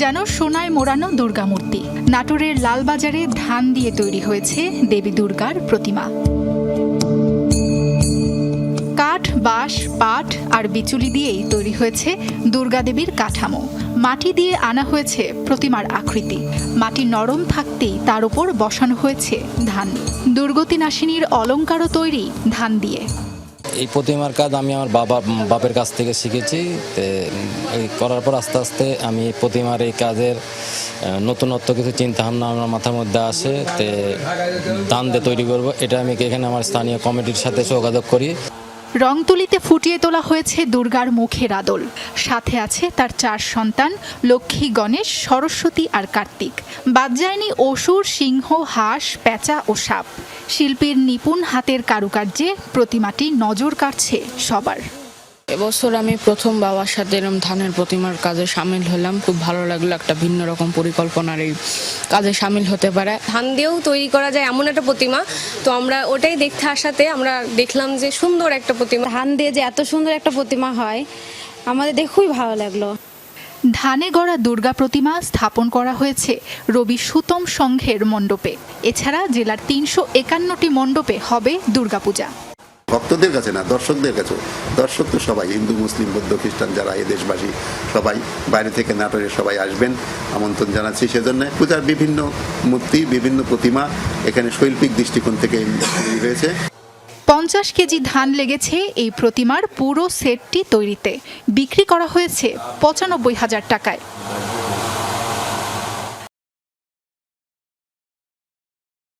যেন সোনায় মোড়ানো দুর্গা মূর্তি নাটোরের লালবাজারে ধান দিয়ে তৈরি হয়েছে দেবী দুর্গার প্রতিমা। কাঠ, বাঁশ, পাট আর বিচুলি দিয়েই তৈরি হয়েছে দুর্গাদেবীর কাঠামো। মাটি দিয়ে আনা হয়েছে প্রতিমার আকৃতি। মাটি নরম থাকতেই তার উপর বসানো হয়েছে ধান। দুর্গতি নাশিনীর অলঙ্কারও তৈরি ধান দিয়ে। এই প্রতিমার কাজ আমি আমার বাবা, বাপের কাছ থেকে শিখেছি। এই করার পর আস্তে আস্তে আমি প্রতিমার এই কাজের নতুনত্ব কিছু চিন্তা ভাবনা আমার মাথার মধ্যে আসে। তে দান দিয়ে তৈরি করব। এটা আমি এখানে আমার স্থানীয় কমিটির সাথে যোগাযোগ করি। রংতুলিতে ফুটিয়ে তোলা হয়েছে দুর্গার মুখের আদল। সাথে আছে তার চার সন্তান, লক্ষ্মী, গণেশ, সরস্বতী আর কার্তিক। বাদ যায়নি অসুর, সিংহ, হাঁস, পেঁচা ও সাপ। শিল্পীর নিপুণ হাতের কারুকার্যে প্রতিমাটি নজর কাটছে সবার। এবছর আমি প্রথম বাবার সাথে এরকম ধানের প্রতিমার কাজে সামিল হলাম। খুব ভালো লাগল একটা ভিন্ন রকম পরিকল্পনার এই কাজে সামিল হতে পারে। ধান দিয়েও তৈরি করা যায় এমন একটা প্রতিমা। তো আমরা ওটাই দেখতে আসাতে আমরা দেখলাম যে সুন্দর একটা প্রতিমা। ধান দিয়ে যে এত সুন্দর একটা প্রতিমা হয় আমাদের দেখুই ভালো লাগল। ধানে গড়া দুর্গা প্রতিমা স্থাপন করা হয়েছে রবি সুতম সংঘের মণ্ডপে। এছাড়া জেলার তিনশো একান্নটি মণ্ডপে হবে দুর্গাপূজা। ভক্তদের কাছে না, দর্শকদের কাছে। দর্শক তো সবাই, হিন্দু, মুসলিম, বৌদ্ধ, খ্রিস্টান যারা এই দেশবাসী, সবাই বাইরে থেকে নাটোরে সবাই আসবেন, আমন্ত্রণ জানাচ্ছি সেজন্য। পূজার বিভিন্ন মূর্তি, বিভিন্ন প্রতিমা এখানে শৈল্পিক দৃষ্টিকোণ থেকে তৈরি হয়েছে। পঞ্চাশ কেজি ধান লেগেছে এই প্রতিমার পুরো সেটটি তৈরিতে। বিক্রি করা হয়েছে পঁচানব্বই হাজার টাকায়।